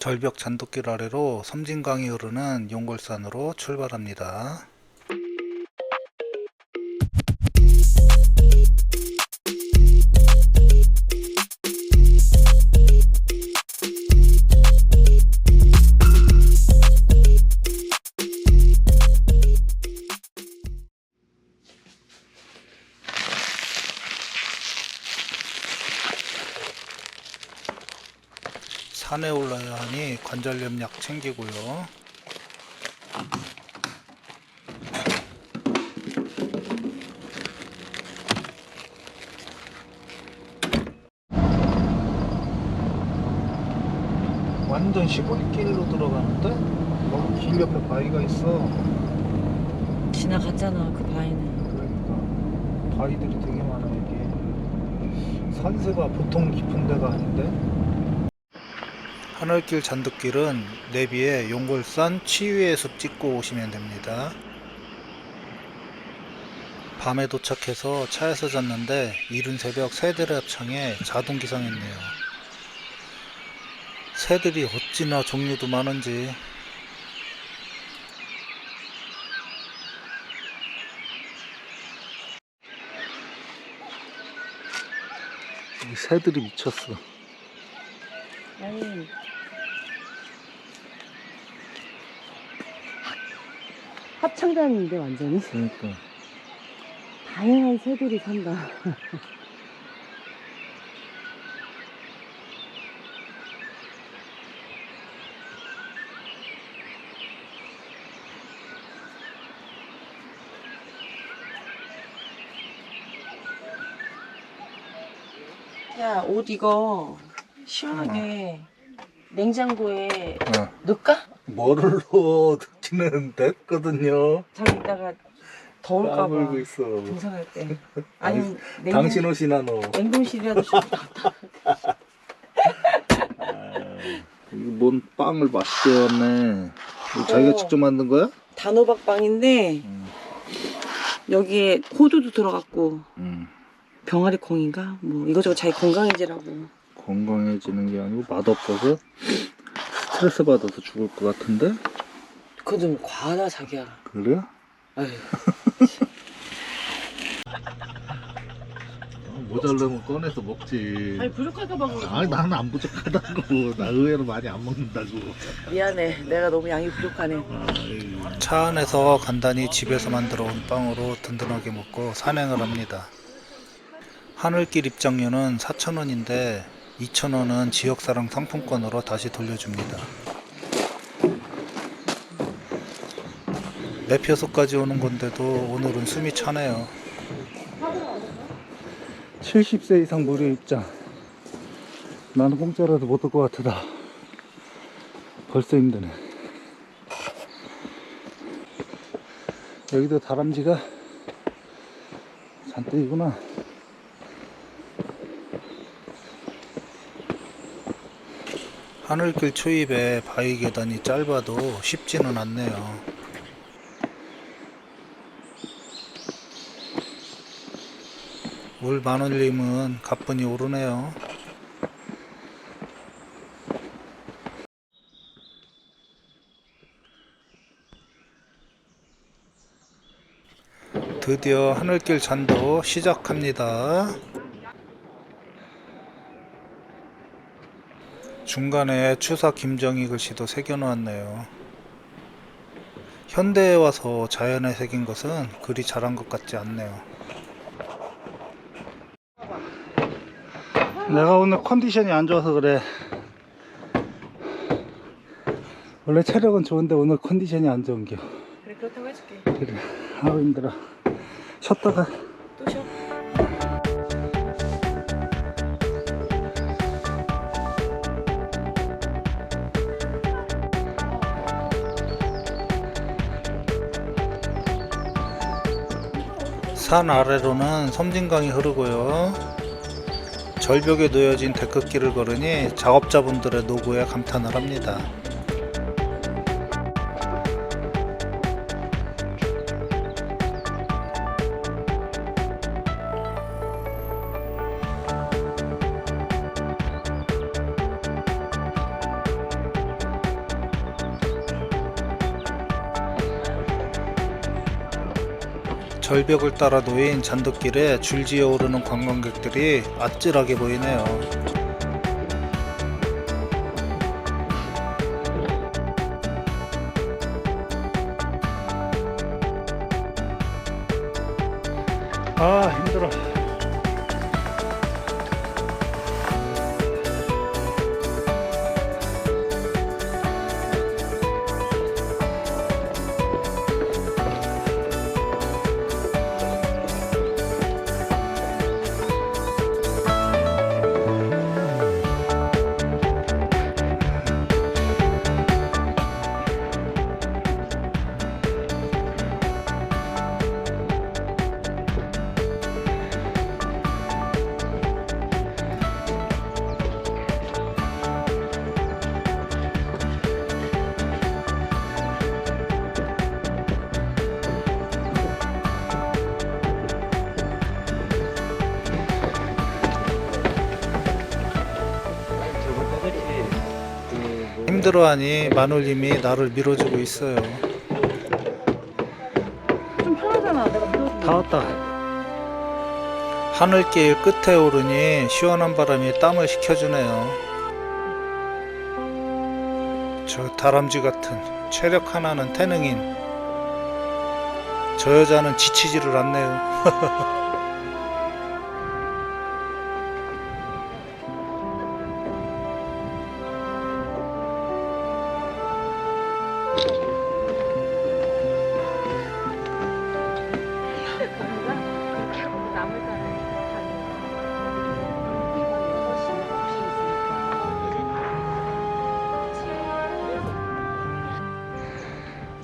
절벽 잔도길 아래로 섬진강이 흐르는 용골산으로 출발합니다. 산에 올라야 하니 관절염 약 챙기고요. 완전 시골길로 들어가는데 여기 길 옆에 바위가 있어. 지나갔잖아 그 바위는 그러니까 바위들이 되게 많아 여기. 산세가 보통 깊은 데가 아닌데. 하늘길 잔득길은 내비에 용골산 치유의 숲 찍고 오시면 됩니다. 밤에 도착해서 차에서 잤는데 이른 새벽 새들의 합창에 자동 기상했네요. 새들이 어찌나 종류도 많은지 이 새들이 미쳤어. 아니 합창단인데 완전히? 그러니까. 다양한 새들이 산다. 야 옷 이거 시원하게 냉장고에 어. 넣을까? 뭐를 넣어 듣기는 됐거든요. 저기 있다가 더울까봐 까불고 있어. 등산할 때 냉동, 당신 옷이나 넣어. 냉동실이라도 좀 이거 뭔 빵을 맛있게 왔네. 이거 자기가 어. 직접 만든 거야? 단호박빵인데 음. 여기에 호두도 들어갔고 음. 병아리 콩인가 뭐 이거저거 자기 건강해지라고 건강해지는 게 아니고 맛없어서 스트레스 받아서 죽을 것 같은데? 그거 좀 과하다 자기야 그래? 아유 모자르면 꺼내서 먹지. 부족할까봐 아니 나는 안 부족하다고. 나 의외로 많이 안 먹는다고. 미안해 내가 너무 양이 부족하네 차 안에서 간단히 집에서 만들어 온 빵으로 든든하게 먹고 산행을 합니다. 하늘길 입장료는 4,000원인데 2,000원은 지역사랑 상품권으로 다시 돌려줍니다. 매표소까지 오는 건데도 오늘은 숨이 차네요. 70세 이상 무료 입장. 나는 공짜라도 못 올 것 같다. 벌써 힘드네. 여기도 다람쥐가 잔뜩이구나. 하늘길 초입에 바위 계단이 짧아도 쉽지는 않네요. 물 마늘님은 가뿐히 오르네요. 드디어 하늘길 잔도 시작합니다. 중간에 추사 김정희 글씨도 새겨놓았네요. 현대에 와서 자연에 새긴 것은 그리 잘한 것 같지 않네요. 내가 오늘 컨디션이 안 좋아서 그래. 원래 체력은 좋은데 오늘 컨디션이 안 좋은 겨. 그래 그렇다고 해줄게 그래. 아우 힘들어. 쉬었다가 또 쉬어 산 아래로는 섬진강이 흐르고요. 절벽에 놓여진 데크길을 걸으니 작업자분들의 노고에 감탄을 합니다. 절벽을 따라 놓인 잔돗길에 줄지어 오르는 관광객들이 아찔하게 보이네요. 힘들어하니 마눌님이 나를 밀어주고 있어요. 좀 편하잖아. 내가. 다 왔다. 하늘길 끝에 오르니 시원한 바람이 땀을 식혀주네요. 저 다람쥐 같은 체력 하나는 태능인 저 여자는 지치지를 않네요.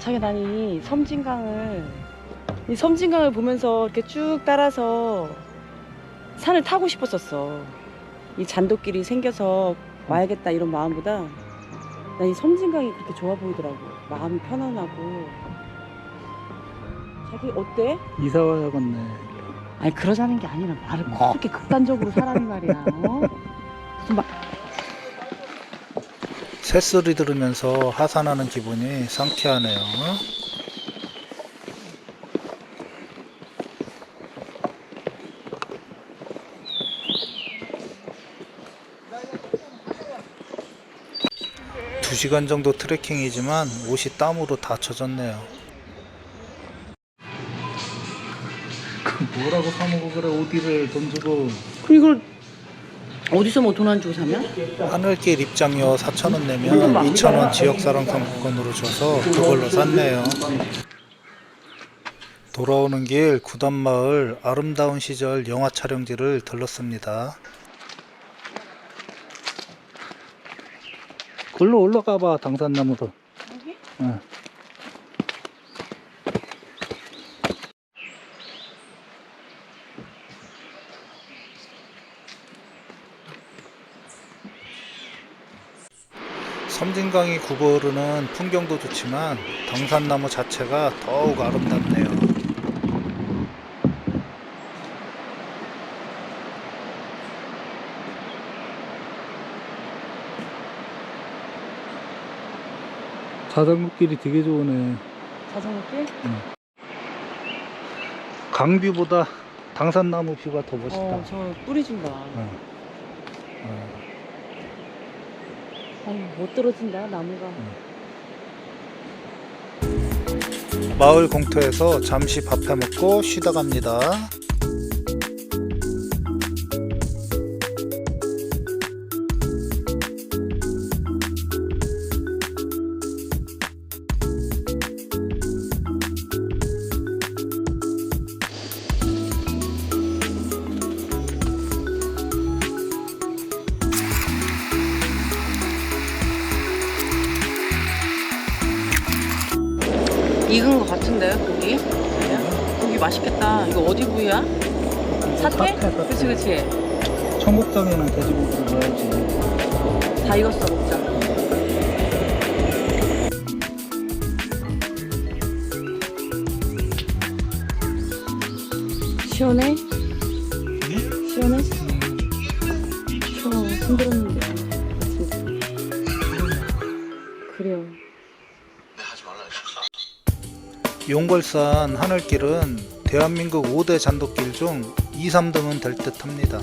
자기 난이 섬진강을 이 섬진강을 보면서 이렇게 쭉 따라서 산을 타고 싶었었어. 이 잔도길이 생겨서 와야겠다 이런 마음보다 난 이 섬진강이 그렇게 좋아 보이더라고. 마음이 편안하고. 자기 어때? 이사 와야겠네. 아니 그러자는 게 아니라 말을 꼭 그렇게 극단적으로 사람이 말이야. 어? 무슨 말? 새소리 들으면서 하산하는 기분이 상쾌하네요. 두 시간 정도 트레킹이지만 옷이 땀으로 다 젖었네요. 그 뭐라고 사먹어 그래 어디를 돈 주고 이걸 어디서 뭐 돈 안 주고 사면? 하늘길 입장료 4,000원 내면 2,000원 지역사랑 상품권으로 줘서 그걸로 샀네요. 돌아오는 길 구단마을 아름다운 시절 영화 촬영지를 들렀습니다. 글로 올라가 봐 당산나무도. 여기? 응. 섬진강이 굽어오르는 풍경도 좋지만 당산나무 자체가 더욱 아름답네요. 자전거 길이 되게 좋으네. 자전거 길? 강뷰보다 당산나무 뷰가 더 멋있다. 어, 저 뿌리 준다. 어. 어. 못 떨어진다, 나무가. 마을 공터에서 잠시 밥 해 먹고 쉬다 갑니다. 맛있겠다. 이거 어디 부위야? 사태? 그치, 그치. 청국장에는 돼지고기를 넣어야지. 다 익었어, 먹자. 시원해? 시원해? 추워, 힘들었는데. 진짜. 그래요. 용걸산 하늘길은 대한민국 5대 잔돗길 중 2, 3등은 될 듯 합니다.